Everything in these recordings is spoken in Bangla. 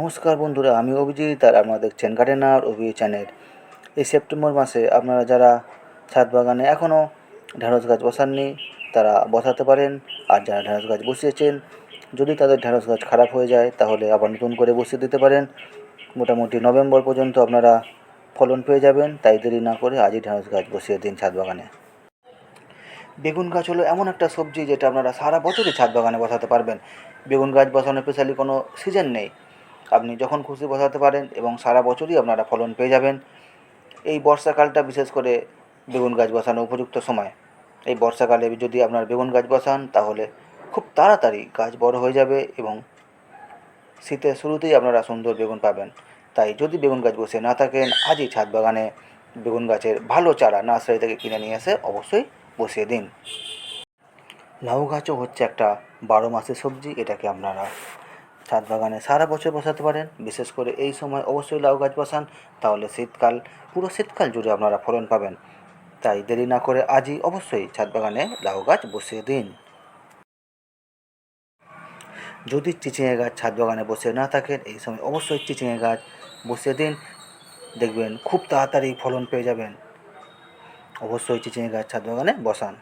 নমস্কার বন্ধুরা, আমি অভিজিৎ আর আপনারা দেখছেন গার্ডেনার অভি চ্যানেল এই সেপ্টেম্বর মাসে আপনারা যারা ছাদ বাগানে এখনও ঢ্যাঁড়স গাছ বসাননি, তারা বসাতে পারেন। আর যারা ঢ্যাঁড়স গাছ বসিয়েছেন, যদি তাদের ঢ্যাঁড়স গাছ খারাপ হয়ে যায়, তাহলে আবার নতুন করে বসিয়ে দিতে পারেন। মোটামুটি নভেম্বর পর্যন্ত আপনারা ফলন পেয়ে যাবেন, তাই দেরি না করে আজই ঢ্যাঁড়স গাছ বসিয়ে দিন ছাদ বাগানে। বেগুন গাছ হলো এমন একটা সবজি, যেটা আপনারা সারা বছরই ছাদ বাগানে বসাতে পারবেন। বেগুন গাছ বসানোর স্পেশালি কোনো সিজন নেই। আপনি যখন খুশি বসাতে পারেন এবং সারা বছরই আপনারা ফলন পেয়ে যাবেন। এই বর্ষাকালটা বিশেষ করে বেগুন গাছ বসানো উপযুক্ত সময়। এই বর্ষাকালে যদি আপনার বেগুন গাছ বসান, তাহলে খুব তাড়াতাড়ি গাছ বড় হয়ে যাবে এবং শীতের শুরুতেই আপনারা সুন্দর বেগুন পাবেন। তাই যদি বেগুন গাছ বসে না থাকেন, আজই ছাদ বাগানে বেগুন গাছের ভালো চারা নার্সারি থেকে কিনে নিয়ে এসে অবশ্যই বসিয়ে দিন। লাউ গাছও হচ্ছে একটা বারো মাসের সবজি, এটাকে আপনারা ছাদ বাগানে সারা বছর বসাতে পারেন। বিশেষ করে এই সময় অবশ্যই লাউ গাছ বসান, তাহলে শীতকাল, পুরো শীতকাল জুড়ে আপনারা ফলন পাবেন। তাই দেরি না করে আজই অবশ্যই ছাদ বাগানে লাউ গাছ বসিয়ে দিন। যদি চিচিঙে গাছ ছাদ বাগানে বসে না থাকেন, এই সময় অবশ্যই চিচিঙে গাছ বসিয়ে দিন। দেখবেন খুব তাড়াতাড়ি ফলন পেয়ে যাবেন। অবশ্যই চিচিঙে গাছ ছাদ বাগানে বসান।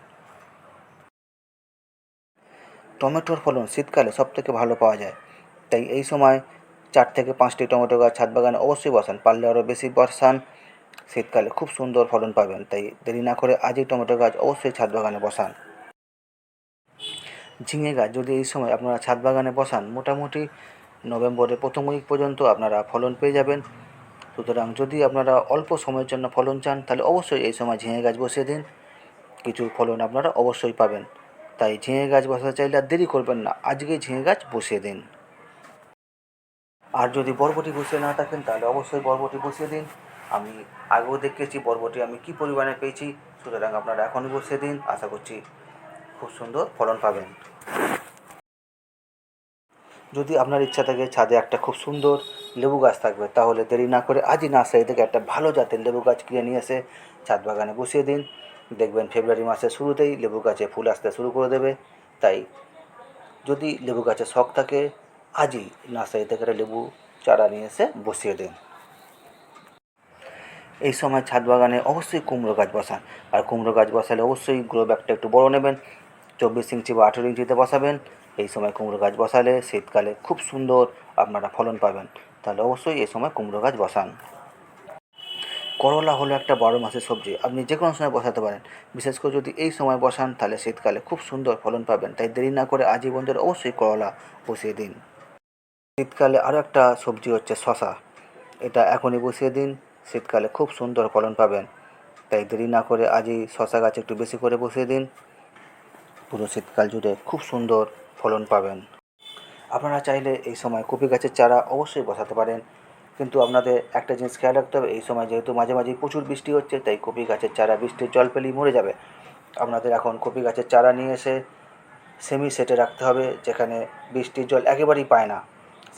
টমেটোর ফলন শীতকালে সব থেকে ভালো পাওয়া যায়। তাই এই সময় চার থেকে পাঁচটি টমেটো গাছ ছাদ বাগানে অবশ্যই বসান। পারলে আরও বেশি বসান। শীতকালে খুব সুন্দর ফলন পাবেন, তাই দেরি না করে আজই টমেটো গাছ অবশ্যই ছাদ বাগানে বসান। ঝিঙে গাছ যদি এই সময় আপনারা ছাদ বাগানে বসান, মোটামুটি নভেম্বরের প্রথম উইক পর্যন্ত আপনারা ফলন পেয়ে যাবেন। সুতরাং যদি আপনারা অল্প সময়ের জন্য ফলন চান, তাহলে অবশ্যই এই সময় ঝিঙে গাছ বসিয়ে দিন। কিছু ফলন আপনারা অবশ্যই পাবেন। তাই ঝিঙে গাছ বসাতে চাইলে আর দেরি করবেন না, আজকেই ঝিঙে গাছ বসিয়ে দিন। আর যদি বরবটি বসিয়ে না থাকেন, তাহলে অবশ্যই বরবটি বসিয়ে দিন। আমি আগেও দেখেছি বরবটি আমি কী পরিমাণে পেয়েছি, সুতরাং আপনারা এখনই বসিয়ে দিন। আশা করছি খুব সুন্দর ফলন পাবেন। যদি আপনার ইচ্ছা থাকে ছাদে একটা খুব সুন্দর লেবু গাছ থাকবে, তাহলে দেরি না করে আজই নার্সারি থেকে একটা ভালো জাতের লেবু গাছ কিনে নিয়ে এসে ছাদ বাগানে বসিয়ে দিন। দেখবেন ফেব্রুয়ারি মাসের শুরুতেই লেবু গাছে ফুল আসতে শুরু করে দেবে। তাই যদি লেবু গাছে শখ থাকে আজই নার্সারি থেকে লেবু চারা নিয়ে এসে বসিয়ে দিন। এই সময় ছাদ বাগানে অবশ্যই কুমড়ো গাছ বসান। আর কুমড়ো গাছ বসালে অবশ্যই গ্রো ব্যাগটা একটু বড় নেবেন। চব্বিশ ইঞ্চি বা আঠেরো ইঞ্চিতে বসাবেন। এই সময় কুমড়ো গাছ বসালে শীতকালে খুব সুন্দর আপনারা ফলন পাবেন। তাহলে অবশ্যই এই সময় কুমড়ো গাছ বসান। করলা হলো একটা বারো মাসের সবজি। আপনি যে কোনো সময় বসাতে পারেন। বিশেষ করে যদি এই সময় বসান, তাহলে শীতকালে খুব সুন্দর ফলন পাবেন। তাই দেরি না করে আজই বন্ধুর অবশ্যই করলা বসিয়ে দিন। শীতকালে আরও একটা সবজি হচ্ছে শশা এটা এখনই বসিয়ে দিন, শীতকালে খুব সুন্দর ফলন পাবেন। তাই দেরি না করে আজই শশা গাছ একটু বেশি করে বসিয়ে দিন। পুরো শীতকাল জুড়ে খুব সুন্দর ফলন পাবেন। আপনারা চাইলে এই সময় কপি গাছের চারা অবশ্যই বসাতে পারেন। কিন্তু আপনাদের একটা জিনিস খেয়াল রাখতে হবে, এই সময় যেহেতু মাঝে মাঝে প্রচুর বৃষ্টি হচ্ছে, তাই কপি গাছের চারা বৃষ্টির জল পেলেই মরে যাবে। আপনাদের এখন কপি গাছের চারা নিয়ে এসে সেমি সেটে রাখতে হবে, যেখানে বৃষ্টির জল একেবারেই পায় না।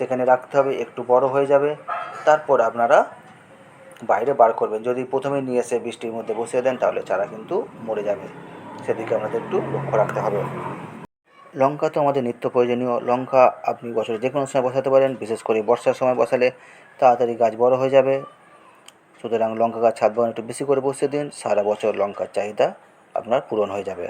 সেখানে রাখতে হবে, একটু বড় হয়ে যাবে। তারপর আপনারা বাইরে বার করবেন। যদি প্রথমে নিয়ে এসে বৃষ্টির মধ্যে বসিয়ে দেন, তাহলে চারা কিন্তু মরে যাবে। সেদিকে আমাদের একটু লক্ষ্য রাখতে হবে। লঙ্কা তো আমাদের নিত্য প্রয়োজনীয়। লঙ্কা আপনি বছরে যে কোনো সময় বসাতে পারেন, বিশেষ করে বর্ষার সময় বসালে তাড়াতাড়ি গাছ বড় হয়ে যাবে। সুতরাং লঙ্কা গাছ ছাদ বাগানে একটু বেশি করে বসিয়ে দিন। সারা বছর লঙ্কার চাহিদা আপনার পূরণ হয়ে যাবে।